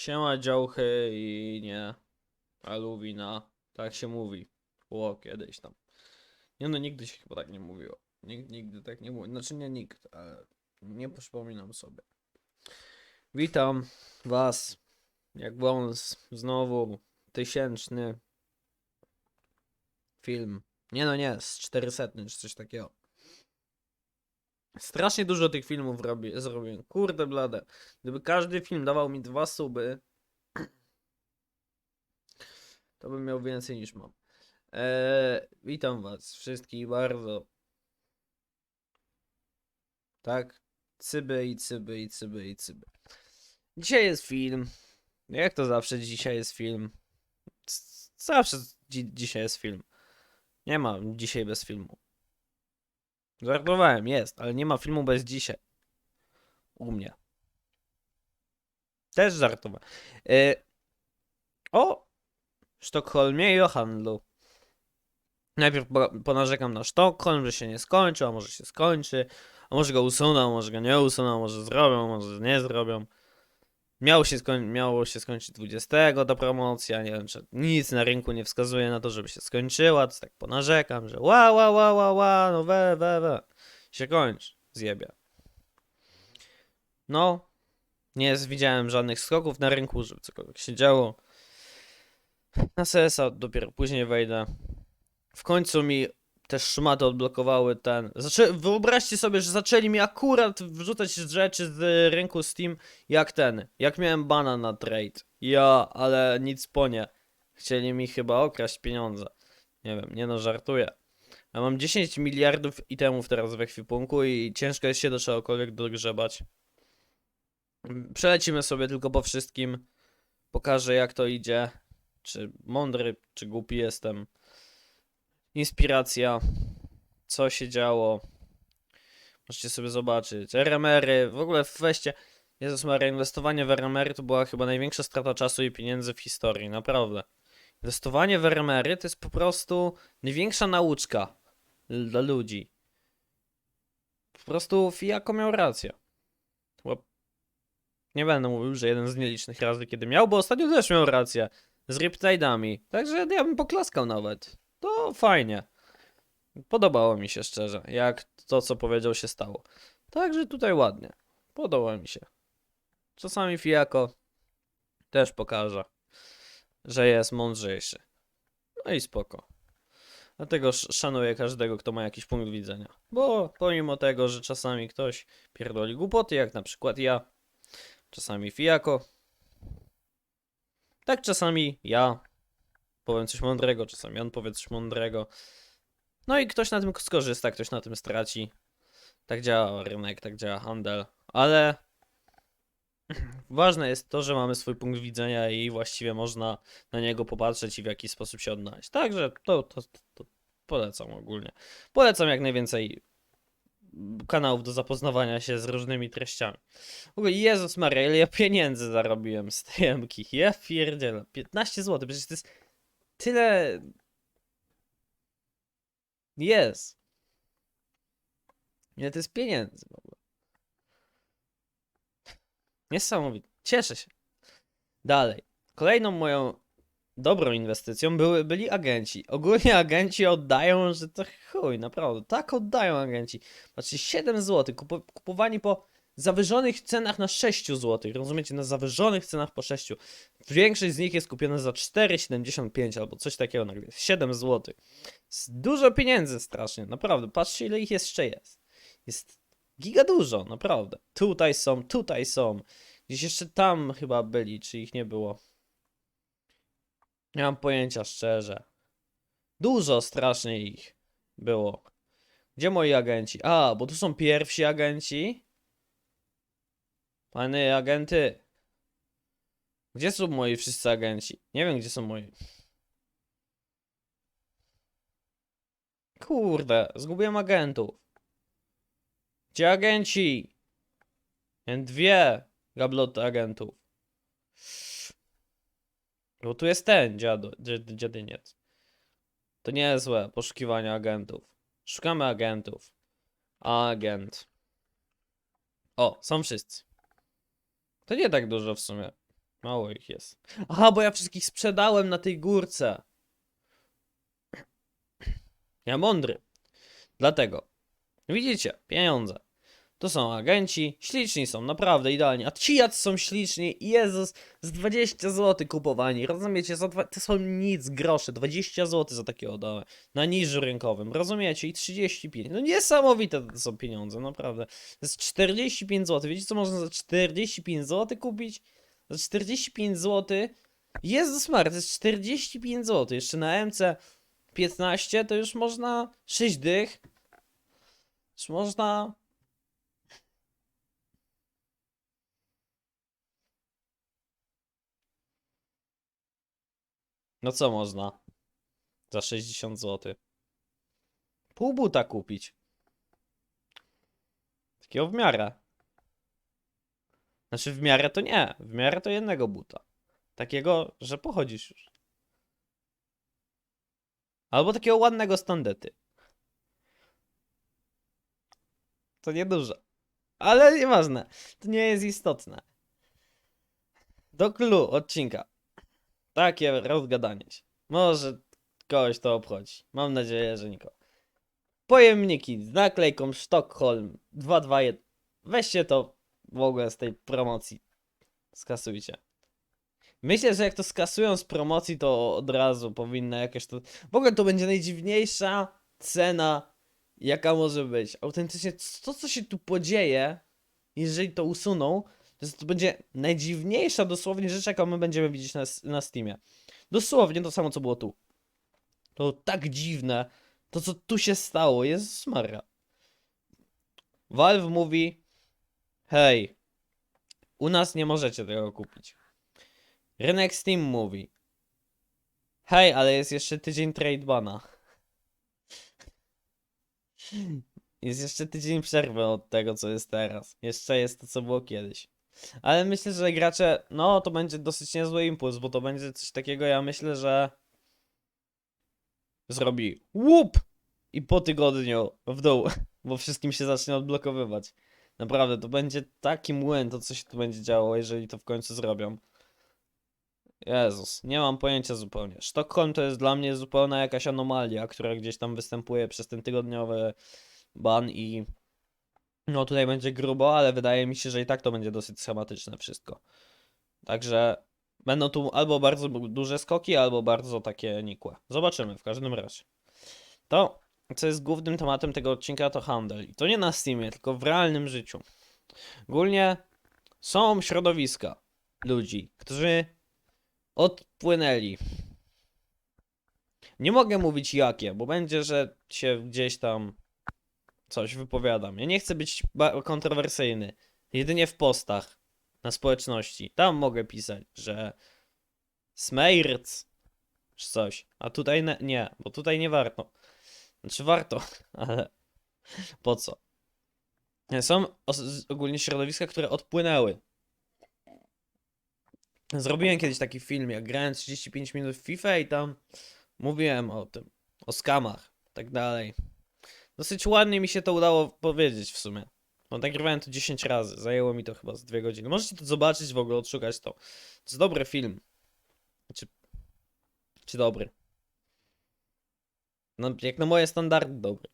Siema działchy i nie. Aluwina. Tak się mówi. Było kiedyś tam. Nie no, nigdy się chyba tak nie mówiło. Nikt nigdy tak nie mówił. Znaczy nie nikt, ale nie przypominam sobie. Witam was. Jak wąs. Znowu tysięczny film. Nie no nie, z 400 czy coś takiego. Strasznie dużo tych filmów robię, zrobiłem. Kurde blade. Gdyby każdy film dawał mi dwa suby, to bym miał więcej niż mam. Eee, witam was wszystkich bardzo. Tak? Cyby i cyby i cyby i cyby. Dzisiaj jest film. Jak to zawsze dzisiaj jest film? Zawsze dzi dzisiaj jest film. Nie ma dzisiaj bez filmu. Żartowałem, jest, ale nie ma filmu bez dzisiaj. U mnie. Też żartowałem. E, o Sztokholmie i o handlu. Najpierw po- ponarzekam na Sztokholm, że się nie skończył, a może się skończy, a może go usuną, a może go nie usuną, a może zrobią, a może nie zrobią. Miało się, skoń- miało się skończyć 20 ta promocja, nie wiem, czy nic na rynku nie wskazuje na to, żeby się skończyła, to tak ponarzekam, że ła, ła, ła, ła, ła, no we, we, we. Się kończ, zjebia. No, nie widziałem żadnych skoków na rynku, żeby cokolwiek się działo. Na CS-a dopiero później wejdę. W końcu mi też szmaty odblokowały ten. Zaczę... Wyobraźcie sobie, że zaczęli mi akurat wrzucać rzeczy z rynku Steam jak ten. Jak miałem bana na trade. Ja, ale nic po nie. Chcieli mi chyba okraść pieniądze. Nie wiem, nie no, żartuję. Ja mam 10 miliardów itemów teraz w ekwipunku i ciężko jest się do czegokolwiek dogrzebać. Przelecimy sobie tylko po wszystkim. Pokażę jak to idzie. Czy mądry, czy głupi jestem. Inspiracja. Co się działo. Możecie sobie zobaczyć. RMR-y. W ogóle weźcie. Jezus Maria, inwestowanie w RMR to była chyba największa strata czasu i pieniędzy w historii. Naprawdę. Inwestowanie w RMR-y to jest po prostu największa nauczka dla ludzi. Po prostu Fijako miał rację. Nie będę mówił, że jeden z nielicznych razy, kiedy miał, bo ostatnio też miał rację. Z Riptide'ami. Także ja bym poklaskał nawet. To fajnie. Podobało mi się szczerze, jak to, co powiedział, się stało. Także tutaj ładnie. Podoba mi się. Czasami Fijako też pokaże, że jest mądrzejszy. No i spoko. Dlatego sz- szanuję każdego, kto ma jakiś punkt widzenia. Bo pomimo tego, że czasami ktoś pierdoli głupoty, jak na przykład ja, czasami Fijako, tak czasami ja powiem coś mądrego, czasami on powie coś mądrego. No i ktoś na tym skorzysta, ktoś na tym straci. Tak działa rynek, tak działa handel. Ale ważne jest to, że mamy swój punkt widzenia i właściwie można na niego popatrzeć i w jakiś sposób się odnaleźć. Także to, to, to polecam ogólnie. Polecam jak najwięcej kanałów do zapoznawania się z różnymi treściami. W ogóle Jezus Maria, ile ja pieniędzy zarobiłem z tej. Ja pierdzielę. 15 zł, przecież to jest tyle... Jest. Ile to jest pieniędzy w ogóle. Niesamowite. Cieszę się. Dalej. Kolejną moją dobrą inwestycją były, byli agenci. Ogólnie agenci oddają, że to chuj, naprawdę. Tak oddają agenci. Patrzcie, 7 zł. Kupo, kupowani po zawyżonych cenach na 6 zł. Rozumiecie? Na zawyżonych cenach po 6. Większość z nich jest kupiona za 4,75 albo coś takiego nagle. 7 zł. Dużo pieniędzy strasznie, naprawdę. Patrzcie, ile ich jeszcze jest. Jest giga dużo, naprawdę. Tutaj są, tutaj są. Gdzieś jeszcze tam chyba byli, czy ich nie było. Nie mam pojęcia, szczerze. Dużo strasznie ich było. Gdzie moi agenci? A, bo tu są pierwsi agenci. Panie agenty. Gdzie są moi wszyscy agenci? Nie wiem, gdzie są moi. Kurde, zgubiłem agentów. Gdzie agenci? Miałem dwie gabloty agentów. Bo tu jest ten dziado, dziad, dziadyniec. To nie jest złe, poszukiwanie agentów. Szukamy agentów. Agent. O, są wszyscy. To nie tak dużo w sumie. Mało ich jest. Aha, bo ja wszystkich sprzedałem na tej górce. Ja mądry. Dlatego. Widzicie, pieniądze. To są agenci, śliczni są, naprawdę idealnie. A ci jacy są śliczni, Jezus, z 20 zł kupowani, rozumiecie? Za dwa, to są nic, grosze, 20 zł za takie odały. Na niżu rynkowym, rozumiecie? I 35. No niesamowite to są pieniądze, naprawdę. To jest 45 zł. Wiecie co można za 45 zł kupić? Za 45 zł. Jezus Maria, to jest 45 zł. Jeszcze na MC 15 to już można 6 dych. Już można No co można? Za 60 zł. Pół buta kupić. Takiego w miarę. Znaczy w miarę to nie. W miarę to jednego buta. Takiego, że pochodzisz już. Albo takiego ładnego standety. To niedużo. Ale nieważne. To nie jest istotne. Do clue odcinka. Takie rozgadanie się. Może kogoś to obchodzi. Mam nadzieję, że nikogo. Pojemniki z naklejką Sztokholm 221. Weźcie to w ogóle z tej promocji. Skasujcie. Myślę, że jak to skasują z promocji, to od razu powinno jakoś to. W ogóle to będzie najdziwniejsza cena, jaka może być. Autentycznie to, co się tu podzieje, jeżeli to usuną, to, jest, to będzie najdziwniejsza dosłownie rzecz, jaką my będziemy widzieć na, na Steamie. Dosłownie to samo, co było tu. To tak dziwne. To, co tu się stało, jest smara. Valve mówi: Hej, u nas nie możecie tego kupić. Rynek Steam mówi: Hej, ale jest jeszcze tydzień trade bana. Jest jeszcze tydzień przerwy od tego, co jest teraz. Jeszcze jest to, co było kiedyś. Ale myślę, że gracze, no to będzie dosyć niezły impuls, bo to będzie coś takiego, ja myślę, że zrobi łup i po tygodniu w dół, bo wszystkim się zacznie odblokowywać. Naprawdę, to będzie taki młyn, to co się tu będzie działo, jeżeli to w końcu zrobią. Jezus, nie mam pojęcia zupełnie. Sztokholm to jest dla mnie zupełna jakaś anomalia, która gdzieś tam występuje przez ten tygodniowy ban i no tutaj będzie grubo, ale wydaje mi się, że i tak to będzie dosyć schematyczne wszystko. Także będą tu albo bardzo duże skoki, albo bardzo takie nikłe. Zobaczymy w każdym razie. To, co jest głównym tematem tego odcinka, to handel. I to nie na Steamie, tylko w realnym życiu. Ogólnie są środowiska ludzi, którzy odpłynęli. Nie mogę mówić jakie, bo będzie, że się gdzieś tam coś wypowiadam. Ja nie chcę być kontrowersyjny. Jedynie w postach na społeczności. Tam mogę pisać, że Smeirc czy coś. A tutaj nie, bo tutaj nie warto. Znaczy warto, ale po co? Są ogólnie środowiska, które odpłynęły. Zrobiłem kiedyś taki film, jak grałem 35 minut w FIFA i tam mówiłem o tym, o skamach, tak dalej. Dosyć ładnie mi się to udało powiedzieć w sumie. Bo nagrywałem to 10 razy, zajęło mi to chyba z 2 godziny. Możecie to zobaczyć w ogóle, odszukać to. To jest dobry film. Czy, czy dobry? No, jak na moje standardy dobry.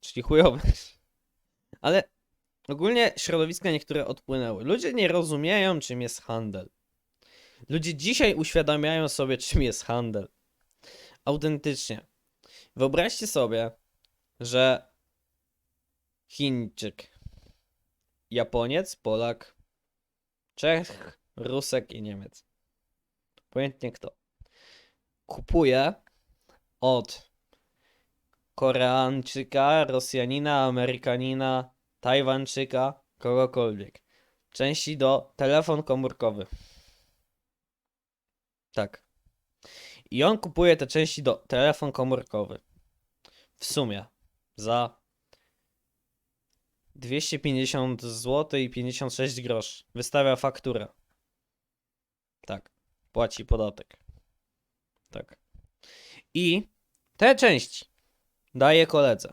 Czyli chujowy. Ale ogólnie środowiska niektóre odpłynęły. Ludzie nie rozumieją, czym jest handel. Ludzie dzisiaj uświadamiają sobie, czym jest handel. Autentycznie. Wyobraźcie sobie, że Chińczyk, Japoniec, Polak, Czech, Rusek i Niemiec. Pojętnie kto. Kupuje od Koreańczyka, Rosjanina, Amerykanina, Tajwańczyka, kogokolwiek. Części do telefon komórkowy. Tak. I on kupuje te części do telefon komórkowy. W sumie za 250 zł i 56 groszy. Wystawia fakturę. Tak. Płaci podatek. Tak. I te części daje koledze,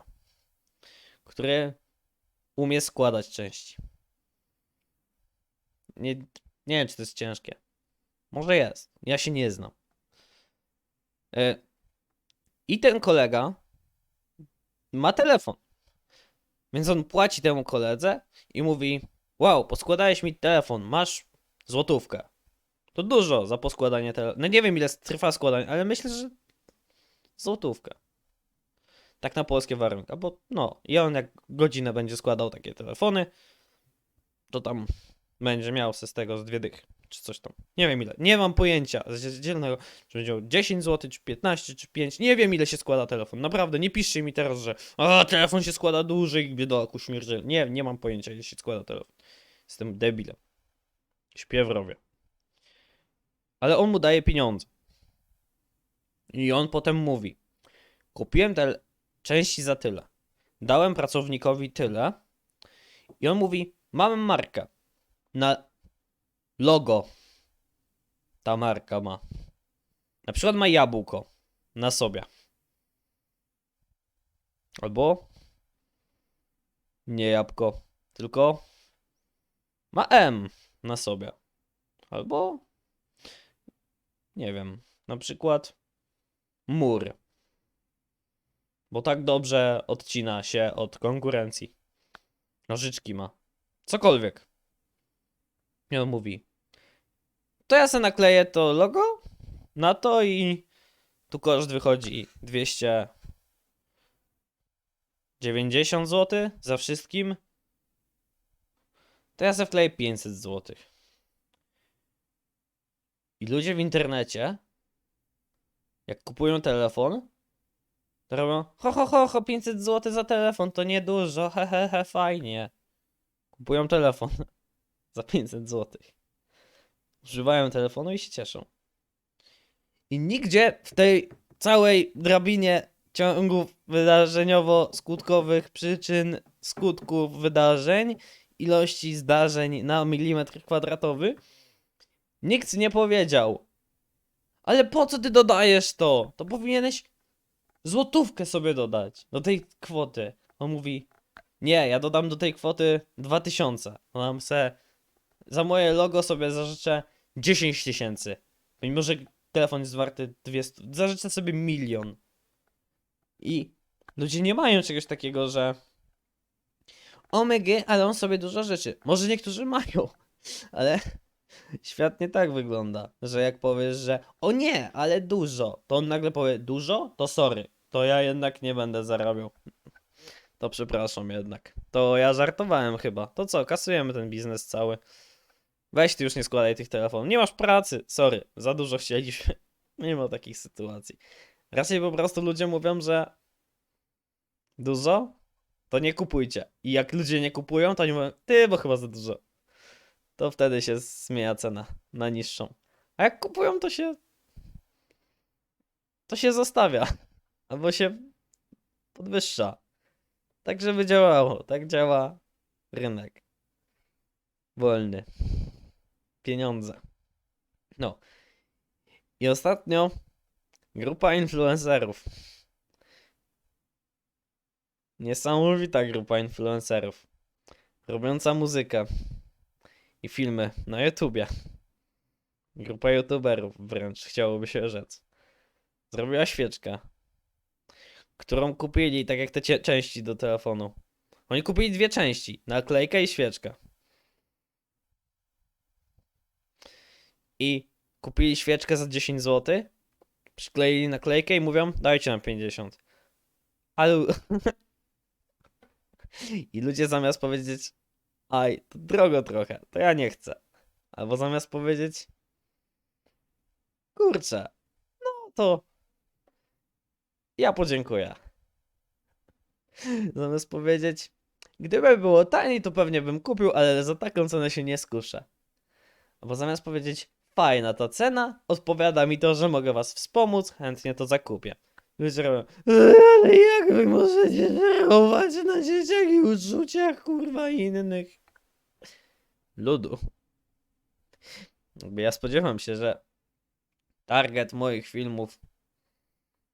który umie składać części. Nie, Nie wiem, czy to jest ciężkie. Może jest. Ja się nie znam. E, I ten kolega ma telefon. Więc on płaci temu koledze i mówi: Wow, poskładałeś mi telefon, masz złotówkę. To dużo za poskładanie telefonu. No nie wiem, ile trwa składanie, ale myślę, że złotówkę. Tak na polskie warunki. Bo no, i on jak godzinę będzie składał takie telefony, to tam będzie miał z tego z dwie dychy, czy coś tam. Nie wiem ile. Nie mam pojęcia z dzielnego, czy będzie miał 10 zł, czy 15, czy 5. Nie wiem ile się składa telefon. Naprawdę, nie piszcie mi teraz, że a telefon się składa dłużej, biedaku śmierdziel. Nie, nie mam pojęcia ile się składa telefon. Jestem debilem. Śpię w rowie. Ale on mu daje pieniądze. I on potem mówi: Kupiłem te części za tyle. Dałem pracownikowi tyle. I on mówi: Mam markę. Na logo ta marka ma. Na przykład ma jabłko na sobie. Albo nie jabłko, tylko ma M na sobie. Albo nie wiem, na przykład mur. Bo tak dobrze odcina się od konkurencji. Nożyczki ma. Cokolwiek. I on mówi. To ja se nakleję to logo na to i tu koszt wychodzi 290 zł za wszystkim. To ja se wkleję 500 zł. I ludzie w internecie, jak kupują telefon, to robią ho ho ho, ho 500 zł za telefon, to niedużo, he he he, fajnie. Kupują telefon za 500 zł. Używają telefonu i się cieszą. I nigdzie w tej całej drabinie ciągów wydarzeniowo-skutkowych przyczyn, skutków wydarzeń, ilości zdarzeń na milimetr kwadratowy, nikt nie powiedział. Ale po co ty dodajesz to? To powinieneś złotówkę sobie dodać do tej kwoty. On mówi, nie, ja dodam do tej kwoty 2000. Mam se, za moje logo sobie zażyczę 10 tysięcy. Mimo, że telefon jest warty 200, zażyczę sobie milion. I ludzie nie mają czegoś takiego, że omg, ale on sobie dużo rzeczy. Może niektórzy mają, ale świat nie tak wygląda, że jak powiesz, że o nie, ale dużo, to on nagle powie dużo, to sorry, to ja jednak nie będę zarabiał. To przepraszam jednak. To ja żartowałem chyba. To co, kasujemy ten biznes cały. Weź ty już nie składaj tych telefonów. Nie masz pracy. Sorry, za dużo chcieliśmy. Nie ma takich sytuacji. Raczej po prostu ludzie mówią, że dużo, to nie kupujcie. I jak ludzie nie kupują, to oni mówią, ty, bo chyba za dużo. To wtedy się zmienia cena na niższą. A jak kupują, to się to się zostawia. Albo się podwyższa. Tak, żeby działało. Tak działa rynek. Wolny. Pieniądze. No. I ostatnio grupa influencerów. Niesamowita grupa influencerów. Robiąca muzykę i filmy na YouTubie. Grupa youtuberów wręcz, chciałoby się rzec. Zrobiła świeczkę, którą kupili, tak jak te części do telefonu. Oni kupili dwie części, naklejkę i świeczkę. I kupili świeczkę za 10 zł, przykleili naklejkę i mówią, dajcie nam 50. Ale... I ludzie zamiast powiedzieć, aj, to drogo trochę, to ja nie chcę. Albo zamiast powiedzieć, kurczę, no to ja podziękuję. Zamiast powiedzieć, gdyby było taniej, to pewnie bym kupił, ale za taką cenę się nie skuszę. Albo zamiast powiedzieć, fajna ta cena, odpowiada mi to, że mogę was wspomóc, chętnie to zakupię. Ludzie robią, "Eee, ale jak wy możecie żerować na dzieciach i uczuciach, kurwa, innych? Ludu. Jakby ja spodziewam się, że target moich filmów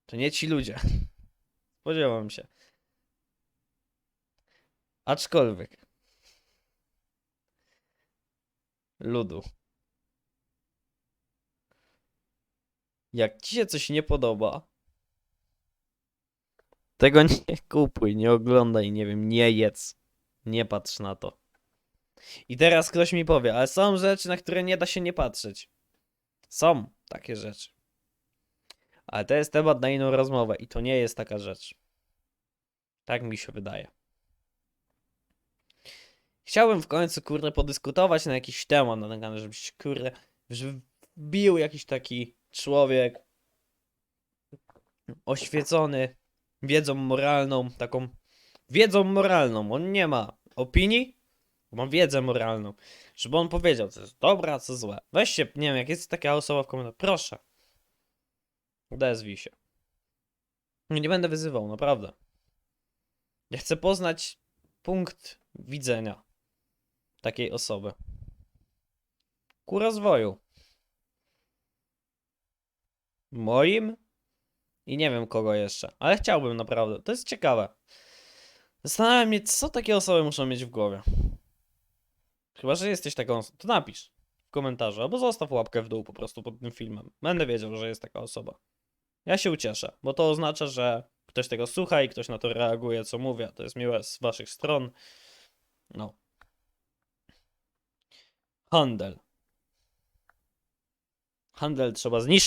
to nie ci ludzie. Spodziewam się. Aczkolwiek. Ludu. Jak ci się coś nie podoba, tego nie kupuj, nie oglądaj, nie wiem, nie jedz. Nie patrz na to. I teraz ktoś mi powie, ale są rzeczy, na które nie da się nie patrzeć. Są takie rzeczy. Ale to jest temat na inną rozmowę i to nie jest taka rzecz. Tak mi się wydaje. Chciałbym w końcu, kurde, podyskutować na jakiś temat na ten kanał, żebyś, kurde, żeby wbił jakiś taki człowiek oświecony wiedzą moralną, taką wiedzą moralną. On nie ma opinii, ma wiedzę moralną. Żeby on powiedział, co jest dobre, a co złe. Weźcie, nie wiem, jak jest taka osoba w komentarzu, proszę. Odezwij się. Nie będę wyzywał, naprawdę. Ja chcę poznać punkt widzenia takiej osoby. Ku rozwoju. Moim i nie wiem kogo jeszcze, ale chciałbym naprawdę. To jest ciekawe. Zastanawiam mnie, co takie osoby muszą mieć w głowie. Chyba, że jesteś taką osobą, to napisz w komentarzu, albo zostaw łapkę w dół po prostu pod tym filmem. Będę wiedział, że jest taka osoba. Ja się ucieszę, bo to oznacza, że ktoś tego słucha i ktoś na to reaguje, co mówię. To jest miłe z waszych stron. No. Handel. Handel trzeba zniszczyć.